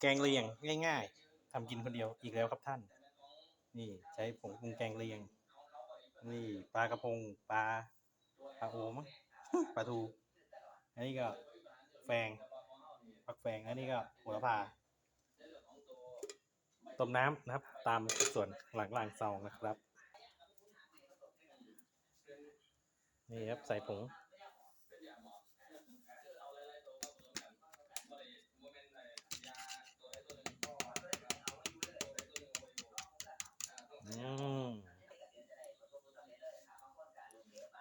แกงเลียงง่ายๆทำกินคนเดียวอีกแล้วครับท่าน นี่ใช้ผงปรุงแกงเลียง นี่ปลากระพงปลาปลาโอมั้งปลาทู อันนี้ก็แฟงผักแฟงอันนี้ก็โหระพาต้มน้ำนะครับ ตามส่วนหลังหลังซองนะครับ นี่ครับใส่ผง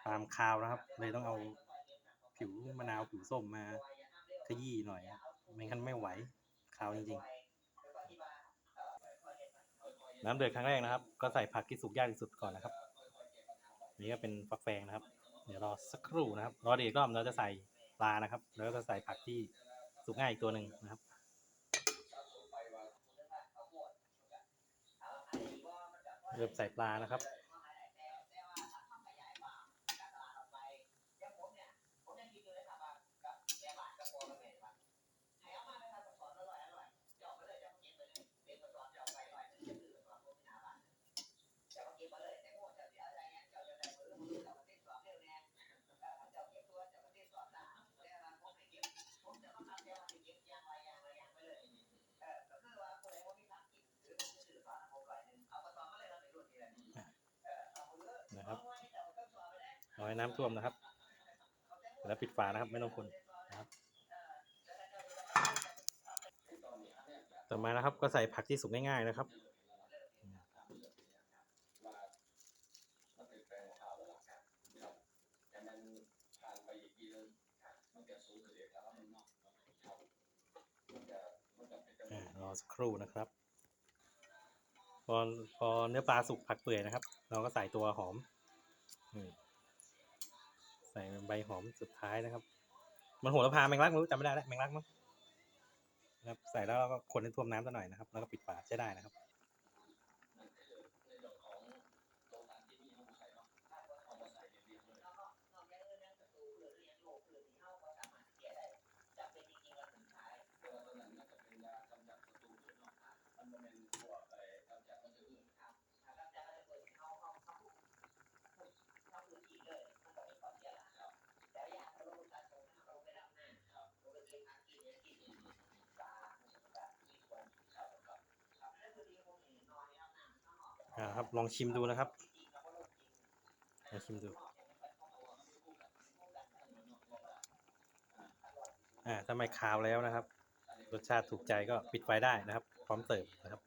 ตามคาวนะครับ เลยต้องเอาผิวมะนาวผิวส้มมาขยี้หน่อยบไม่งั้นไม่ไหวคาวจริงๆ น้ำเดือดครั้งแรกนะครับ ก็ใส่ผักที่สุกยากที่สุดก่อนนะครับ นี่ก็เป็นฟักแฟงนะครับ เดี๋ยวรอสักครู่นะครับ รอเดี๋ยวกรอบเราจะใส่ปลานะครับ แล้วก็จะใส่ผักที่สุกง่ายอีกตัวหนึ่งนะครับเริ่มใส่ปลานะครับ ให้น้ำท่วมนะครับ แล้วปิดฝานะครับ ไม่ต้องคนนะครับ ต่อมานะครับ ก็ใส่ผักที่สุกง่ายๆนะครับรอสักครู่นะครับ พอพอเนื้อปลาสุกผักเปื่อยนะครับ เราก็ใส่ตัวหอมอืม ใส่ใบหอมสุดท้ายนะครับ มันโหระพาแมงลักไม่รู้จำไม่ได้แล้วแมงลักมั้งนะครับ ใส่แล้วก็คนให้ท่วมน้ำสักหน่อยนะครับ แล้วก็ปิดฝาใช้ได้นะครับ อ่าครับ ลองชิมดูนะครับลองชิมดูอ่าถ้าไม่คาวแล้วนะครับ รสชาติถูกใจก็ปิดไฟได้นะครับ พร้อมเสิร์ฟนะครับ